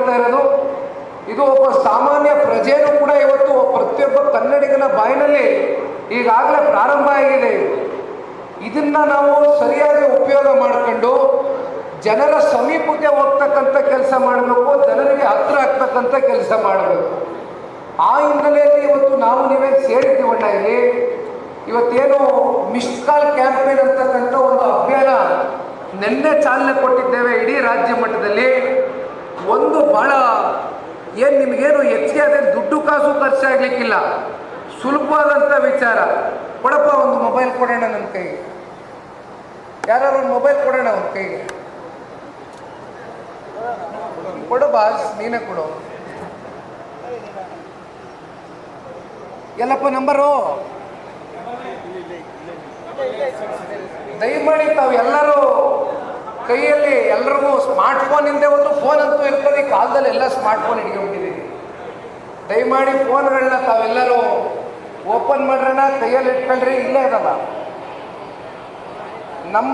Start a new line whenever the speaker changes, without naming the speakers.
ಹೇಳ್ತಾ ಇರೋದು, ಇದು ಒಬ್ಬ ಸಾಮಾನ್ಯ ಪ್ರಜೆಯೂ ಕೂಡ ಇವತ್ತು ಪ್ರತಿಯೊಬ್ಬ ಕನ್ನಡಿಗನ ಬಾಯಿನಲ್ಲಿ ಈಗಾಗಲೇ ಪ್ರಾರಂಭ ಆಗಿದೆ. ಇದನ್ನ ನಾವು ಸರಿಯಾಗಿ ಉಪಯೋಗ ಮಾಡಿಕೊಂಡು ಜನರ ಸಮೀಪಕ್ಕೆ ಹೋಗ್ತಕ್ಕಂಥ ಕೆಲಸ ಮಾಡಬೇಕು, ಜನರಿಗೆ ಹತ್ರ ಆಗ್ತಕ್ಕಂಥ ಕೆಲಸ ಮಾಡಬೇಕು. ಆ ಹಿನ್ನೆಲೆಯಲ್ಲಿ ಇವತ್ತು ನಾವು ನೀವೇ ಸೇರಿದ್ದೀವಣ್ಣ ಇಲ್ಲಿ. ಇವತ್ತೇನು ಮಿಸ್ಡ್ ಕಾಲ್ ಕ್ಯಾಂಪೇನ್ ಅಂತಕ್ಕಂಥ ಒಂದು ಅಭಿಯಾನ ನಿನ್ನೆ ಚಾಲನೆ ಕೊಟ್ಟಿದ್ದೇವೆ ಇಡೀ ರಾಜ್ಯ ಮಟ್ಟದಲ್ಲಿ. ನಿಮಗೇನು ಹೆಚ್ಚಿಗೆ ಆದರೆ ದುಡ್ಡು ಕಾಸು ಖರ್ಚಾಗ್ಲಿಕ್ಕಿಲ್ಲ. ಸುಲಭವಾದಂಥ ವಿಚಾರ. ಕೊಡಪ್ಪ, ಒಂದು ಮೊಬೈಲ್ ಕೊಡೋಣ ನನ್ನ ಕೈಗೆ. ಯಾರು ಒಂದು ಮೊಬೈಲ್ ಕೊಡೋಣ ಅವ್ರ ಕೈಗೆ. ಕೊಡು ಬಾಸ್, ನೀನೇ ಕೊಡು. ಎಲ್ಲಪ್ಪ, ನಂಬರು? ದಯಮಾಡಿ ತಾವು ಎಲ್ಲರೂ ಕೈಯಲ್ಲಿ ಎಲ್ಲರಿಗೂ ಸ್ಮಾರ್ಟ್ ಫೋನ್ ಹಿಂದೆ ಒಂದು ಫೋನ್ ಅಂತೂ ಇರ್ತದೆ. ಈ ಕಾಲದಲ್ಲಿ ಎಲ್ಲ ಸ್ಮಾರ್ಟ್ ಫೋನ್ ಹಿಡ್ಕೊಂಡ್ಬಿಟ್ಟಿದ್ದೀವಿ ದಯಮಾಡಿ ಫೋನ್ಗಳನ್ನ ತಾವೆಲ್ಲರೂ ಓಪನ್ ಮಾಡ್ರಣ ಕೈಯಲ್ಲಿ ಇಟ್ಕೊಳ್ರಿ ಇಲ್ಲೇ ಅದಲ್ಲ